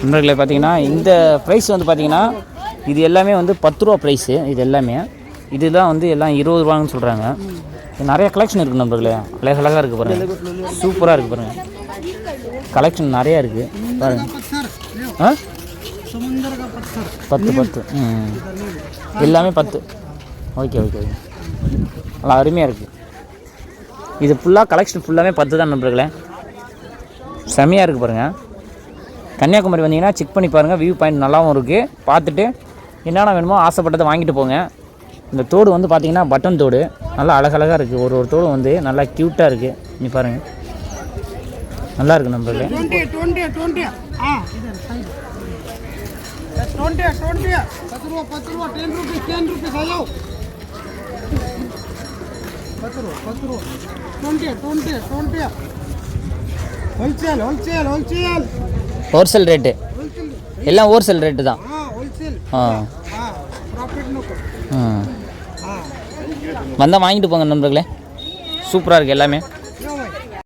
நண்பர்களை பார்த்தீங்கன்னா இந்த ப்ரைஸ் வந்து பார்த்தீங்கன்னா இது எல்லாமே வந்து பத்து ரூபா ப்ரைஸு இது எல்லாமே. இதுதான் வந்து எல்லாம் இருபது ரூபான்னு சொல்கிறாங்க நிறையா கலெக்ஷன் இருக்குது நண்பர்களே. அழகழகாக இருக்குது பாருங்கள் சூப்பராக இருக்குது பாருங்கள் கலெக்ஷன் நிறையா இருக்குது பாருங்கள் ஆ? பத்து பத்து. எல்லாமே பத்து. ஓகே ஓகே ஓகே நல்லா அருமையாக இருக்குது இது ஃபுல்லாக கலெக்ஷன் ஃபுல்லாகவே பத்து தான் நண்பர்களே. செம்மையாக இருக்குது பாருங்கள் கன்னியாகுமரி வந்தீங்கன்னா செக் பண்ணி பாருங்கள் வியூ பாயிண்ட் நல்லாவும் இருக்குது பார்த்துட்டு என்னென்ன வேணுமோ ஆசைப்பட்டதை வாங்கிட்டு போங்க. இந்த தோடு வந்து பார்த்தீங்கன்னா பட்டன் தோடு. நல்லா அழகழகாக இருக்குது ஒரு ஒரு தோடு வந்து நல்லா க்யூட்டாக இருக்குது நீ பாருங்கள் நல்லா இருக்குது நம்மளுக்கு wholesale wholesale wholesale wholesale rate. எல்லாம் ஹோல்சேல் ரேட்டு தான். ஆ ஆ. வந்தால் வாங்கிட்டு போங்க நண்பர்களே. சூப்பராக இருக்குது எல்லாமே.